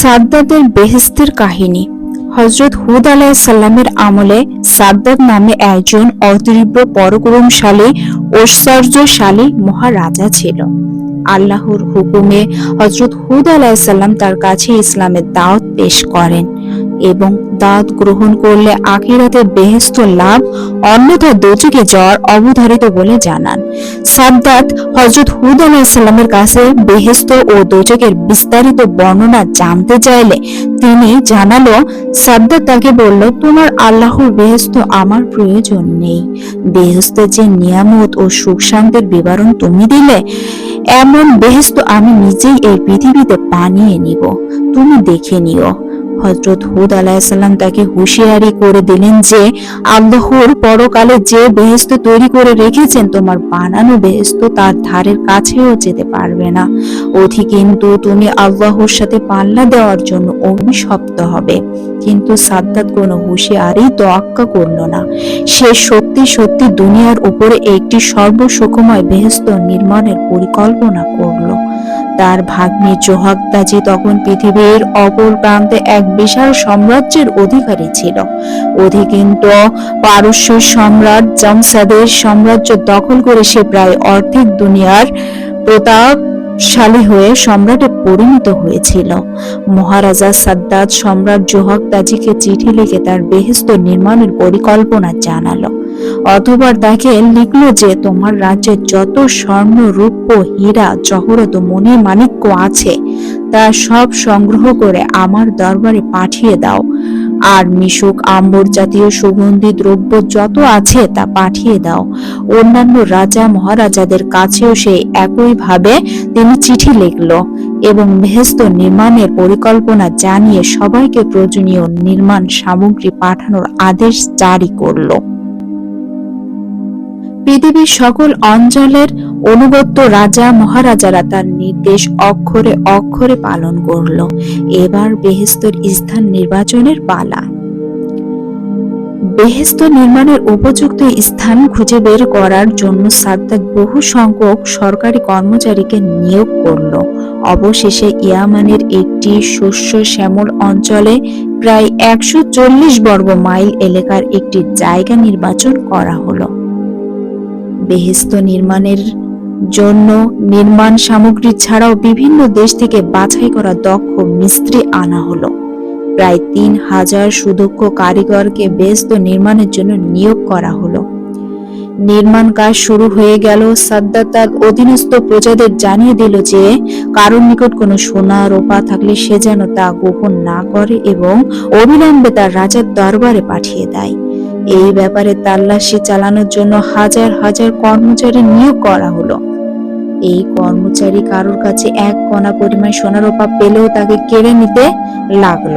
সাদ্দাতের বেহেস্তের কাহিনী। হজরত হুদ আলাইসাল্লামের আমলে সাদ্দাদ নামে একজন অতীব্র পরক্রমশালী, ঐশ্বর্যশালী মহারাজা ছিল। আল্লাহর হুকুমে হজরত হুদ আলাহিসাল্লাম তার কাছে ইসলামের দাওয়াত পেশ করেন। এবং দাঁত গ্রহণ করলে আখিরাতে বেহেস্ত লাভ অন্যথা দোজকে যাওয়ার অবধারিত বলে জানান। সাদ্দাত হজরত হুদ আলাইসাল্লামের কাছে বেহেস্ত ও দোজকের বিস্তারিত বর্ণনা জানতে চাইলে তিনি জানালো, সাদ্দাত তাকে বলল, তোমার আল্লাহর বেহেস্ত আমার প্রয়োজন নেই। বেহেস্তের যে নিয়ামত ও সুখ শান্তির বিবরণ তুমি দিলে, এমন বেহেস্ত আমি নিজেই এই পৃথিবীতে বানিয়ে নিব। তুমি দেখে নিও। হজরত হুদ আলাহিসাল্লাম তাকে হুঁশিয়ারি করে দিলেন যে, আল্লাহর পরকালে যে বেহেস্ত তৈরি করে রেখেছেন, তোমার বানানো বেহেস্ত তার ধারের কাছেও যেতে পারবে না। অধি কিন্তু তুমি আল্লাহর সাথে পাল্লা দেওয়ার জন্য অভিশপ্ত হবে। কিন্তু সাদ্দাত কোনো হুঁশিয়ারি তোয়াক্কা করল না। সে সত্যি সত্যি দুনিয়ার উপরে একটি সর্বসুখময় বেহেস্ত নির্মাণের পরিকল্পনা করল। তার ভাগ্নে জোহাগদাজি তখন পৃথিবীর অপর প্রান্তে এক বিশাল সাম্রাজ্যের অধিকারী ছিল। অধি কিন্তু পারস্য সম্রাট জামসাদের সাম্রাজ্য দখল করে সে প্রায় অর্ধেক দুনিয়ার প্রতাপশালী হয়ে সম্রাটে পরিণত হয়েছিল। মহারাজা সাদ্দাত সম্রাট জোহাগদাজিকে চিঠি লিখে তার বেহেস্ত নির্মাণের পরিকল্পনা জানালো। অথবা তাকে লিখলো যে, তোমার রাজ্যে যত স্বর্ণ, রূপ্য, হীরা, জহরত, মণি, মাণিক্য আছে, তা সব সংগ্রহ করে আমার দরবারে পাঠিয়ে দাও। আর মিশুক, আম্বর জাতীয় সুগন্ধি, দ্রব্য যত আছে তা পাঠিয়ে দাও। অন্যান্য রাজা মহারাজাদের কাছেও সে একইভাবে তিনি চিঠি লিখলো এবং বেহেস্ত নির্মাণের পরিকল্পনা জানিয়ে সবাইকে প্রয়োজনীয় নির্মাণ সামগ্রী পাঠানোর আদেশ জারি করল। পৃথিবীর সকল অঞ্চলের অনুগত্য রাজা মহারাজারা তার নির্দেশ অক্ষরে অক্ষরে পালন করল। এবার বেহেস্তর স্থান নির্বাচনের পালা। বেহেস্ত নির্মাণের উপযুক্ত স্থান খুঁজে বের করার জন্য সাদ্দাত বহু সংখ্যক সরকারি কর্মচারীকে নিয়োগ করল। অবশেষে ইয়ামানের একটি শস্য শ্যামল অঞ্চলে প্রায় একশো চল্লিশ বর্গ মাইল এলাকার একটি জায়গা নির্বাচন করা হলো। বেহেস্ত নির্মাণের জন্য নির্মাণ সামগ্রী ছাড়াও বিভিন্ন দেশ থেকে বাছাই করা দক্ষ মিস্ত্রি আনা হলো। প্রায় তিন হাজার সুদক্ষ কারিগরকে বেহেস্ত নির্মাণের জন্য নিয়োগ করা হলো। নির্মাণ কাজ শুরু হয়ে গেল। সাদ্দাত তার অধীনস্থ প্রজাদের জানিয়ে দিল যে, কারোর নিকট কোনো সোনা রোপা থাকলে সে যেন তা গোপন না করে এবং অবিলম্বে তার রাজার দরবারে পাঠিয়ে দেয়। এই ব্যাপারে তাল্লাশি চালানোর জন্য হাজার হাজার কর্মচারী নিয়োগ করা হলো। এই কর্মচারী কারোর কাছে এক কণা পরিমাণ সোনারোপা পেলেও তাকে কেড়ে নিতে লাগল।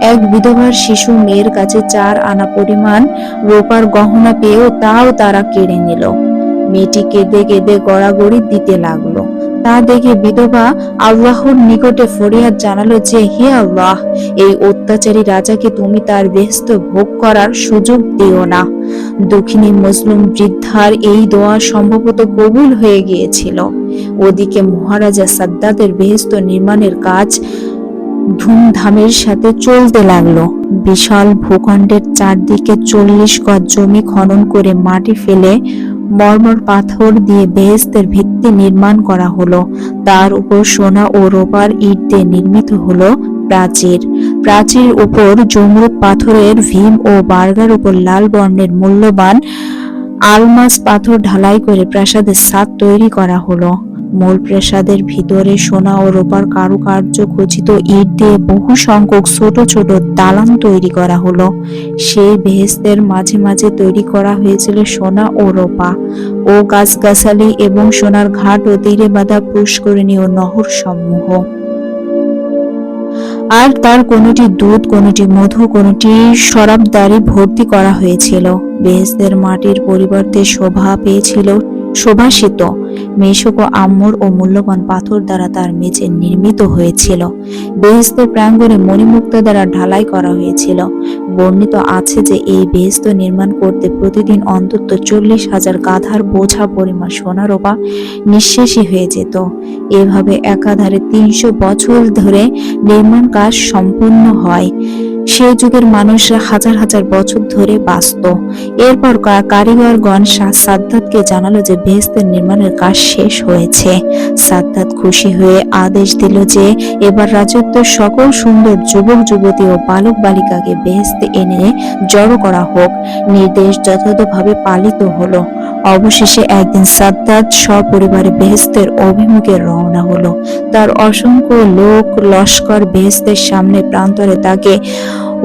এক বিধবার শিশু মেয়ের কাছে চার আনা পরিমাণ রোপার গহনা পেয়েও তাও তারা কেড়ে নিল। মেয়েটি কেঁদে কেঁদে গড়াগড়ি দিতে লাগল। তা দেখে বিধবা আল্লাহর নিকটে ফরিয়াদ জানালো যে, হে আল্লাহ, এই অত্যাচারী রাজাকে তুমি তার বেহস্ত ভোগ করার সুযোগ দিও না। দক্ষিণী মুসলিম বৃদ্ধার এই দোয়া সম্ভবত কবুল হয়ে গিয়েছিল। ওদিকে মহারাজা সাদ্দাদের বেহেস্ত নির্মাণের কাজ ধুমধামের সাথে চলতে লাগল। বিশাল ভূখণ্ডের চারদিকে চল্লিশ গজ জমি খনন করে মাটি ফেলে মর্মর পাথর দিয়ে বেহেস্তের ভিত্তি নির্মাণ করা হলো। তার উপর সোনা ও রোবার ইট দিয়ে নির্মিত হলো প্রাচীর। প্রাচীর উপর জমরুদ পাথরের ভীম ও বার্গার উপর লাল বর্ণের মূল্যবান আলমাস পাথর ঢালাই করে প্রাসাদের সাদ তৈরি করা হলো। মূল প্রাসাদের ভিতরে সোনা ও রোপার কারুকার্য খচিত ইট দিয়ে বহু সংখ্যক ছোট ছোট দালান তৈরি করা হলো। সেই বেহেস্তের মাঝে মাঝে তৈরি করা হয়েছিল সোনা ও রোপা। ও গাছগাছালি এবং সোনার ঘাট ও তীরে বাঁধা পুষ্করিণী ও নহর সমূহ আর তার কোনটি দুধ, কোনটি মধু, কোনটি শরাবদারি ভর্তি করা হয়েছিল। বেহেস্তের মাটির পরিবর্তে শোভা পেয়েছিল সুভাষিত মেশক ও আম্মর ও মূল্যবান পাথর দ্বারা তার মেঝে নির্মিত হয়েছিল। বেহেস্তের প্রাঙ্গণে মণিমুক্ত দ্বারা ঢালাই করা হয়েছিল। বর্ণিত আছে যে এই বেহেস্ত নির্মাণ করতে প্রতিদিন অন্তত চল্লিশ হাজার গাধার বোঝা পরিমাণ সোনারোপা নিঃশেষই হয়ে যেত। এভাবে একাধারে তিনশো বছর ধরে নির্মাণ কাজ সম্পন্ন হয়। সেই যুগের মানুষরা হাজার হাজার বছর ধরে বাঁচত। এরপর কারিগরগণ শাহ সাদ্দাতকে জানালো যে বেহেস্তের নির্মাণের কাজ শেষ হয়েছে। সাদ্দাত খুশি হয়ে আদেশ দিল যে, এবার রাজত্ব সকল সুন্দর যুবক, যুবতী ও বালক বালিকাকে বেহেস্তে এনে জড়ো করা হোক। নির্দেশ যথাযথভাবে পালিত হলো। অবশেষে একদিন সাদ্দাত সপরিবারে বেহেস্তের অভিমুখে রওনা হলো। তার অসংখ্য লোক, লস্কর বেহেস্তের সামনে প্রান্তরে তাকে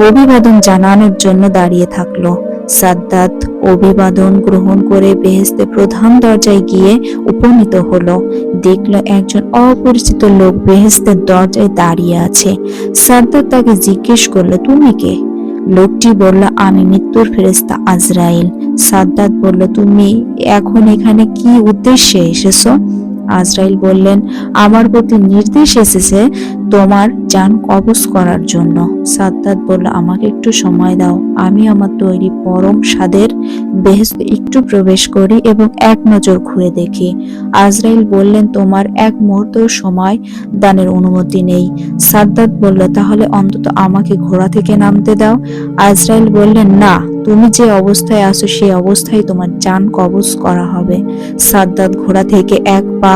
অভিবাদন জানানোর জন্য দাঁড়িয়ে থাকল। সাদ্দাত অভিবাদন গ্রহণ করে বেহেস্তে প্রধান দরজায় গিয়ে উপনীত হলো। দেখল একজন অপরিচিত লোক বেহেস্তের দরজায় দাঁড়িয়ে আছে। সাদ্দাত তাকে জিজ্ঞেস করল, তুমি কে? লোকটি বলল, আমি মৃত্যুর ফেরেস্তা আজরাইল। সাদ্দাত বলল, তুমি এখন এখানে কি উদ্দেশ্যে এসেছ? আজরাইল বললেন, আমার প্রতি নির্দেশ এসেছে তোমার যান কবজ করার জন্য। সাদ্দাত বলল, আমাকে একটু সময় দাও। আমি আমার তৈরি পরম স্বাদের বেহেস্ত একটু প্রবেশ করি এবং এক নজর ঘুরে দেখি। আজরাইল বললেন, তোমার এক মুহূর্ত সময় দানের অনুমতি নেই। সাদ্দাত বলল, তাহলে অন্তত আমাকে ঘোড়া থেকে নামতে দাও। আজরাইল বললেন, না। তুমি যে অবস্থায় আছো, সেই অবস্থায় তোমার যান কবজ করা হবে। সাদ্দাত ঘোড়া থেকে এক পা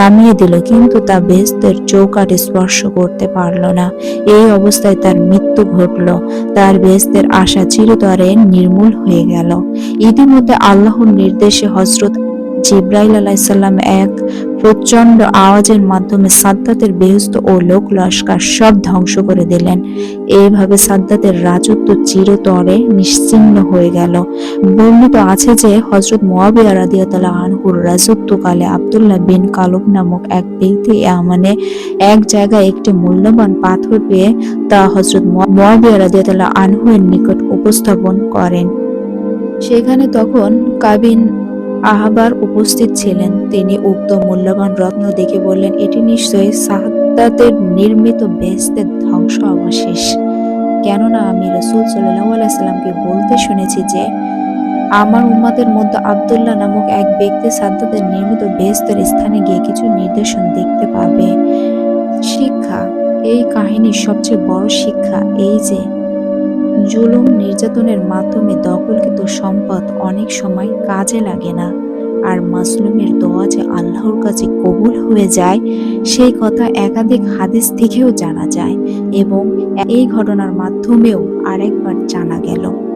নামিয়ে দিল, কিন্তু তা বেহেস্তের চৌকাটে স্পর্শ করতে পারল না। এই অবস্থায় তার মৃত্যু ঘটল। তার বেস্তের আশা চিরতরে নির্মূল হয়ে গেল। ইতিমধ্যে আল্লাহর নির্দেশে হজরত জিব্রাইল আলাইসাল্লাম এক প্রচণ্ড আওয়াজের মাধ্যমে সাদ্দাতের বেহস্ত ও লোক লস্কর সব ধ্বংস করে দিলেন। এইভাবে সাদ্দাতের রাজত্ব চিরতরে নিশ্চিহ্ন হয়ে গেল। বর্ণিত আছে যে হজরত মোয়াবিয়া রাদিয়াতাল্লাহ আনহুর রাজত্বকালে আব্দুল্লাহ বিন কালব নামক এক ব্যক্তি মানে এক জায়গায় একটি মূল্যবান পাথর পেয়ে তা হজরত মোয়াবিয়া রাদিয়াতাল্লাহ আনহুর নিকট উপস্থাপন করেন। সেখানে তখন কাবিন আহাবার উপস্থিত ছিলেন। তিনি উক্ত মূল্যবান রত্ন দেখে বললেন, এটি নিশ্চয়ই সাহাদাতের নির্মিত বেহেস্তের ধ্বংস অবশেষ কেননা আমি রসুল সাল্লাহ সাল্লামকে বলতে শুনেছি যে, আমার উম্মাদের মধ্যে আব্দুল্লাহ নামক এক ব্যক্তি সাদ্দাতের নির্মিত বেহেস্তের স্থানে গিয়ে কিছু নির্দেশন দেখতে পাবে। শিক্ষা, এই কাহিনীর সবচেয়ে বড় শিক্ষা এই যে জুলুম নির্যাতনের মাধ্যমে দখলকৃত সম্পদ অনেক সময় কাজে লাগে না। আর মাসলুমের দোয়া যে আল্লাহর কাছে কবুল হয়ে যায়, সেই কথা একাধিক হাদিস থেকেও জানা যায় এবং এই ঘটনার মাধ্যমেও আরেকবার জানা গেল।